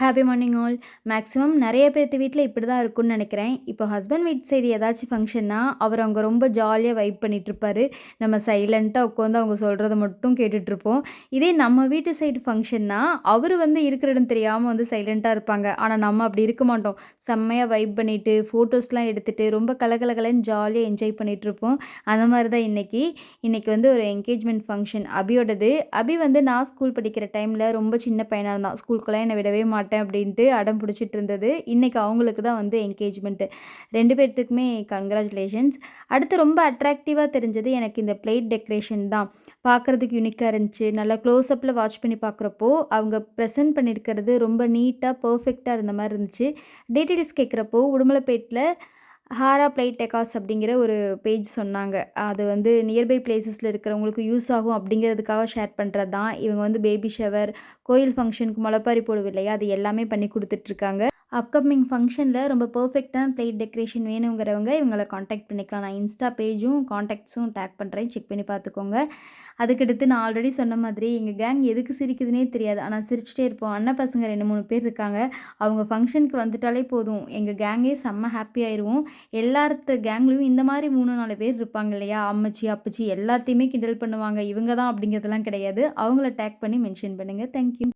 Happy morning all maximum நிறைய பேர்த்து வீட்டில் இப்படி தான் இருக்கும்னு நினைக்கிறேன். இப்போ ஹஸ்பண்ட் வீட் சைடு ஏதாச்சும் ஃபங்க்ஷன்னா அவர் அவங்க ரொம்ப ஜாலியாக வைப் பண்ணிகிட்ருப்பாரு நம்ம சைலண்ட்டாக உட்காந்து அவங்க சொல்கிறத மட்டும் கேட்டுட்ருப்போம் இதே நம்ம வீட்டு சைடு ஃபங்க்ஷன்னா அவர் வந்து இருக்கிற இடம் தெரியாமல் வந்து சைலண்ட்டாக இருப்பாங்க. ஆனால் நம்ம அப்படி இருக்க மாட்டோம். செம்மையாக வைப் பண்ணிவிட்டு ஃபோட்டோஸ்லாம் எடுத்துகிட்டு ரொம்ப கலகலகலன்னு ஜாலியாக என்ஜாய் பண்ணிகிட்ருப்போம் அந்த மாதிரி தான் இன்றைக்கி இன்றைக்கி வந்து ஒரு என்கேஜ்மெண்ட் ஃபங்க்ஷன் அபியோடது. அபி வந்து நான் ஸ்கூல் படிக்கிற டைமில் ரொம்ப சின்ன பையனாக இருந்தான். ஸ்கூலுக்குலாம் என்னை விடவே மாட்டேன். மாட்டேன் அப்படின்ட்டு அடம் பிடிச்சிட்டு இருந்தது. இன்றைக்கி அவங்களுக்கு தான் வந்து என்கேஜ்மெண்ட்டு ரெண்டு பேர்த்துக்குமே கங்க்ராச்சுலேஷன்ஸ் அடுத்து ரொம்ப அட்ராக்டிவாக தெரிஞ்சது எனக்கு இந்த பிளேட் டெக்கரேஷன் தான். பார்க்குறதுக்கு யூனிக்காக இருந்துச்சு. நல்லா க்ளோஸ்அப்பில் வாட்ச் பண்ணி பார்க்குறப்போ அவங்க ப்ரெசென்ட் பண்ணியிருக்கிறது ரொம்ப நீட்டாக பர்ஃபெக்டாக இருந்த மாதிரி இருந்துச்சு. டீட்டெயில்ஸ் கேட்குறப்போ உடுமலைப்பேட்டில் ஹாரா பிளைட் டெக்காஸ் அப்படிங்கிற ஒரு பேஜ் சொன்னாங்க. அது வந்து நியர்பை பிளேசஸில் இருக்கிறவங்களுக்கு யூஸ் ஆகும் அப்படிங்கிறதுக்காக ஷேர் பண்ணுறது தான் இவங்க வந்து பேபி ஷவர் கோயில் ஃபங்க்ஷனுக்கு முளைப்பாரி போடுவோம் இல்லையா அது எல்லாமே பண்ணி கொடுத்துட்ருக்காங்க அப்கமிங் ஃபங்க்ஷனில் ரொம்ப பர்ஃபெக்டான பிளேட் டெக்கரேஷன் வேணுங்கிறவங்க இவங்களை காண்டாக்ட் பண்ணிக்கலாம். நான் இன்ஸ்டா பேஜும் காண்டாக்ட்ஸும் டேக் பண்ணுறேன் செக் பண்ணி பார்த்துக்கோங்க. அதுக்கடுத்து நான் ஆல்ரெடி சொன்ன மாதிரி எங்கள் கேங் எதுக்கு சிரிக்குதுனே தெரியாது. ஆனால் சிரிச்சிட்டே இருப்போம். அண்ணன் பசங்க ரெண்டு மூணு பேர் இருக்காங்க. அவங்க ஃபங்க்ஷனுக்கு வந்துட்டாலே போதும். எங்கள் கேங்கே செம்ம ஹாப்பி ஆயிடுவோம் எல்லார்த்த கேங்லேயும் இந்த மாதிரி மூணு நாலு பேர் இருப்பாங்க இல்லையா? அம்மச்சி அப்பச்சி எல்லாத்தையுமே கிண்டல் பண்ணுவாங்க. இவங்க தான் அப்படிங்கிறதெல்லாம் கிடையாது. அவங்கள டேக் பண்ணி மென்ஷன் பண்ணுங்கள் தேங்க்யூ